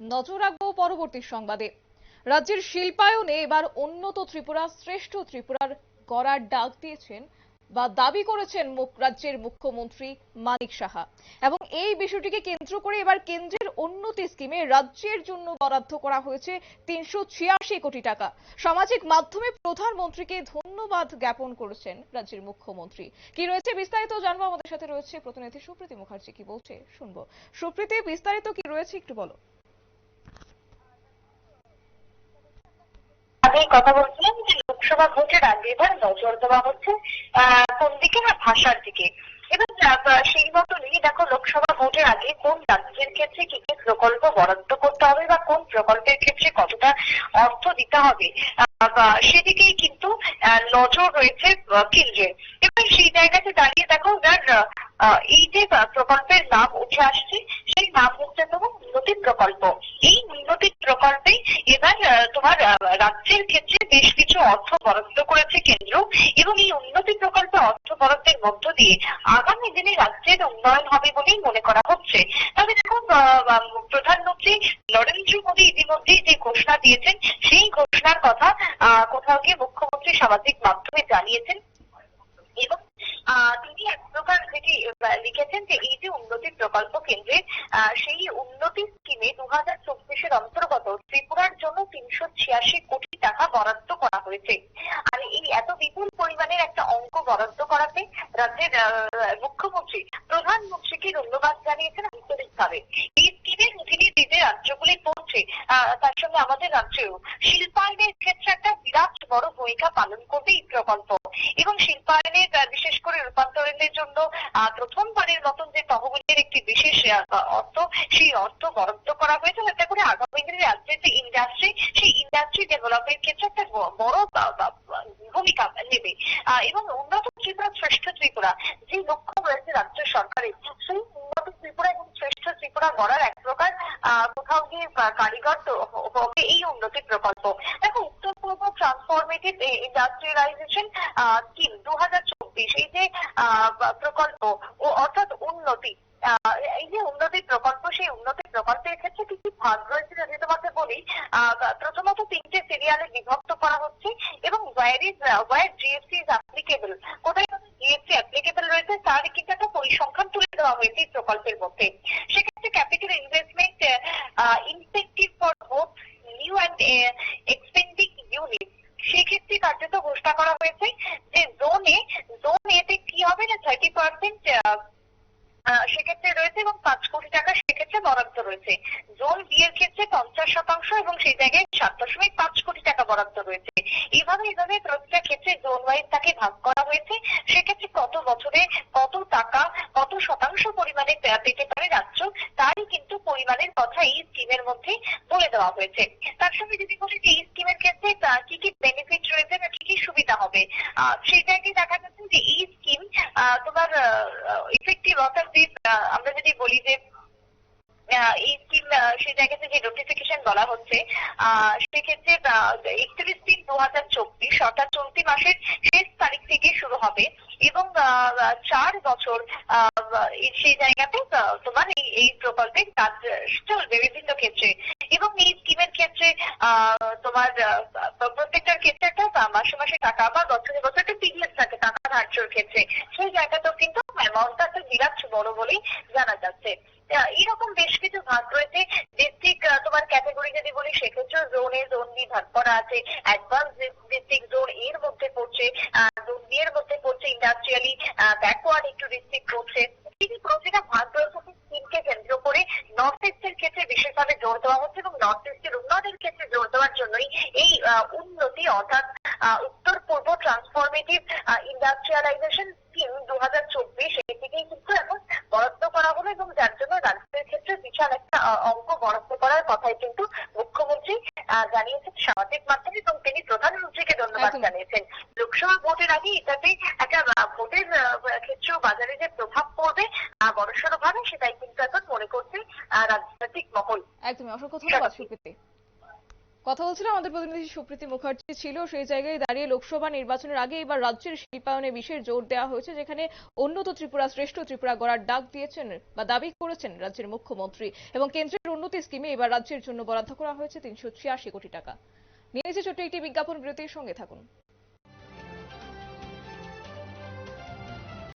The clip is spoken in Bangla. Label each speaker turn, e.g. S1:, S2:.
S1: নজর রাখব পরবর্তী সংবাদে। রাজ্যের শিল্পায়নে এবার উন্নত ত্রিপুরা, শ্রেষ্ঠ ত্রিপুরার গড়ার ডাক দিয়েছেন বা দাবি করেছেন রাজ্যের মুখ্যমন্ত্রী মানিক সাহা। এবং এই বিষয়টিকে কেন্দ্র করে এবার কেন্দ্রের উন্নতি স্কিমে রাজ্যের জন্য বরাদ্দ করা হয়েছে তিনশো ছিয়াশি কোটি টাকা। সামাজিক মাধ্যমে প্রধানমন্ত্রীকে ধন্যবাদ জ্ঞাপন করেছেন রাজ্যের মুখ্যমন্ত্রী। কি রয়েছে বিস্তারিত জানব? আমাদের সাথে রয়েছে প্রতিনিধি সুপ্রীতি মুখার্জি। কি বলছে? শুনব। সুপ্রীতি, বিস্তারিত কি রয়েছে একটু বলো।
S2: আগেই কথা বলছিলাম যে লোকসভা ভোটের আগে এবার নজর দেওয়া হচ্ছে কোন দিকে না ভাষার দিকে। এবার সেই মতনই দেখো লোকসভা ভোটের আগে কোন রাজ্যের ক্ষেত্রে কি কি প্রকল্প বরাদ্দ করতে হবে বা কোন প্রকল্পের ক্ষেত্রে কতটা অর্থ দিতে হবে সেদিকেই কিন্তু নজর রয়েছে কেন্দ্রের এবার সেই জায়গাতে দাঁড়িয়ে দেখো আহ, এই যে প্রকল্পের নাম উঠে আসছে সেই নাম হচ্ছে তোমার উন্নতি প্রকল্প। এই উন্নতি প্রকল্পে এবার তোমার রাজ্যের ক্ষেত্রে বেশ কিছু অর্থ বরাদ্দ করেছে কেন্দ্র এবং এই উন্নতি প্রকল্পে অর্থ বরাদ্দের মধ্য দিয়ে আগামী দিনে রাজ্যের উন্নয়ন হবে বলেই মনে করা হচ্ছে। তবে দেখুন প্রধানমন্ত্রী নরেন্দ্র মোদী ইতিমধ্যে যে ঘোষণা দিয়েছেন, সেই ঘোষণার কথা কোথাও গিয়ে মুখ্যমন্ত্রী সামাজিক মাধ্যমে জানিয়েছেন। এবং তিনি এক প্রকার যেটি লিখেছেন যে এই যে উন্নতি প্রকল্প কেন্দ্রে সেই উন্নতি স্কিমে দু হাজার চব্বিশের অন্তর্গত ত্রিপুরার জন্য তিনশো ছিয়াশি কোটি টাকা বরাদ্দ করা হয়েছে। আর এই এত বিপুল পরিমাণের একটা অঙ্ক বরাদ্দ করাতে রাজ্যের মুখ্যমন্ত্রী প্রধানমন্ত্রীকে ধন্যবাদ জানিয়েছেন আন্তরিকভাবে এই স্কিমের অধীনে যে যে রাজ্যগুলি পড়ছে তার সঙ্গে আমাদের রাজ্যেও, শিল্পায়নের ক্ষেত্রে একটা বিরাট বড় ভূমিকা পালন করবে এই প্রকল্প। এবং শিল্পায়নের বিশেষ করে রূপান্তরণের জন্য প্রথমবারের মতন যে তহবিলের একটি বিশেষ অর্থ, সেই অর্থ বরাদ্দ করা হয়েছে, যাতে করে আগামী দিনে রাজ্যের যে ইন্ডাস্ট্রি সেই ইন্ডাস্ট্রি ডেভেলপের ক্ষেত্রে একটা বড় ভূমিকা নেবে। এবং উন্নত ত্রিপুরা শ্রেষ্ঠ ত্রিপুরা, যে লক্ষ্য রয়েছে রাজ্য সরকারের সেই উন্নত ত্রিপুরা এবং ত্রিপুরা গড়ার এক প্রকার কোথাও গিয়ে কারিগর তো হবে এই উন্নতি প্রকল্প। দেখো উত্তর পূর্ব ট্রান্সফরমেটিভ ইন্ডাস্ট্রিয়ালাইজেশন স্কিম দু হাজার চব্বিশ, এই যে প্রকল্প অর্থাৎ উন্নতি এই যে উন্নতি প্রকল্প, সেই উন্নতি প্রকল্পের ক্ষেত্রে কি কি ভাগ রয়েছে যদি তোমাকে বলি প্রথমত তিনটে সিরিয়ালে বিভক্ত করা হচ্ছে এবং war is war GST is applicable কোথায় জিএসটি অ্যাপ্লিকেবল রয়েছে, তার একটা পরিসংখ্যান তুলে দেওয়া হয়েছে প্রকল্পের মধ্যে। সেক্ষেত্রে capital investment incentive for both new and expending unit সেক্ষেত্রে কার্যত ঘোষণা করা হয়েছে যে জোন জোন এতে কি হবে না থার্টি পার্সেন্ট সেক্ষেত্রে রয়েছে এবং পাঁচ কোটি টাকা সেক্ষেত্রে বরাদ্দ রয়েছে। জোন বি এর ক্ষেত্রে পঞ্চাশ শতাংশ এবং সেই জায়গায় সাত দশমিক পাঁচ কোটি টাকা বরাদ্দ রয়েছে এইভাবে এইভাবে প্রতিটা ক্ষেত্রে জোন ওয়াইজ তাকে ভাগ করা হয়েছে। সেক্ষেত্রে কত বছরে কত টাকা, কত শতাংশ পরিমাণে পেতে পারে রাজ্য, তারই কিন্তু পরিমাণের কথা এই স্কিমের মধ্যে বলে দেওয়া হয়েছে। তার সঙ্গে যদি বলি যে এই স্কিমের ক্ষেত্রে কি কি বেনিফিট রয়েছে বা কি কি সুবিধা হবে? সেই জায়গায় দেখা যাচ্ছে যে এই স্কিম তোমার ইফেক্টিভ অর্থাৎ আমরা যদি বলি যে এই স্কিম সেই জায়গাতে যে নোটিফিকেশন বলা হচ্ছে সেক্ষেত্রে একত্রিশ তিন দু হাজার চব্বিশ অর্থাৎ চলতি মাসের শেষ তারিখ থেকে শুরু হবে এবং চার বছর সেই জায়গাতে তোমার এই প্রকল্পের কাজ চলবে বিভিন্ন ক্ষেত্রে। এবং এই স্কিমের ক্ষেত্রে তোমার প্রত্যেকটার ক্ষেত্রে একটা মাসে মাসে টাকা বা বছরে বছরে একটা পিরিয়ড থাকে টাকা ধার্যর ক্ষেত্রে। সেই জায়গাতেও কিন্তু অ্যামাউন্টটা একটা বিরাট বড় বলেই জানা যাচ্ছে। এরকম বেশ কিছু ভাগ রয়েছে ডিস্ট্রিক্ট তোমার বলি সেক্ষেত্রেও জোন জোন বি ভাগ করা আছে। অ্যাডভান্স ডিস্ট্রিক্ট জোন এর মধ্যে পড়ছে জোন বি এর মধ্যে পড়ছে ইন্ডাস্ট্রিয়ালি ব্যাকওয়ার্ড একটু ডিস্ট্রিক্ট পড়ছে। এই প্রতিটা রয়েছে স্কিমকে কেন্দ্র করে নর্থ ইস্টের ক্ষেত্রে বিশেষভাবে জোর দেওয়া হচ্ছে এবং নর্থ ইস্টের উন্নয়নের ক্ষেত্রে জোর দেওয়ার জন্যই এই উন্নতি অর্থাৎ উত্তর পূর্ব ট্রান্সফরমেটিভ ইন্ডাস্ট্রিয়ালাইজেশন স্কিম দু হাজার চব্বিশ এই থেকেই কিন্তু এখন বরাদ্দ করা হলো এবং যার জন্য রাজ্যের ক্ষেত্রে বিশাল একটা অঙ্ক বরাদ্দ করার কথাই কিন্তু জানিয়েছেন সামাজিক মাধ্যমে এবং তিনি প্রধানমন্ত্রীকে ধন্যবাদ জানিয়েছেন। লোকসভা ভোটের আগে এটাতে একটা ভোটের ক্ষেত্রেও বাজারে যে প্রভাব পড়বে আহ, বড়সড় ভাবে সেটাই কিন্তু এখন মনে করছে আহ, রাজনৈতিক মহল।
S1: একদমই। অসংখ্য ধন্যবাদ কথা বলছিল আমাদের প্রতিনিধি সুপ্রীতি মুখার্জি ছিল। সেই জায়গায় দাঁড়িয়ে লোকসভা নির্বাচনের আগে এবার রাজ্যের শিল্পায়নে বিশেষ জোর দেওয়া হয়েছে, যেখানে উন্নত ত্রিপুরা শ্রেষ্ঠ, ত্রিপুরা গড়ার ডাক দিয়েছেন বা দাবি করেছেন রাজ্যের মুখ্যমন্ত্রী। এবং কেন্দ্রের উন্নতি স্কিমে এবার রাজ্যের জন্য বরাদ্দ করা হয়েছে তিনশো ছিয়াশি কোটি টাকা। নিয়ে নিচ্ছে ছোট্ট একটি বিজ্ঞাপন, বিরতির সঙ্গে থাকুন।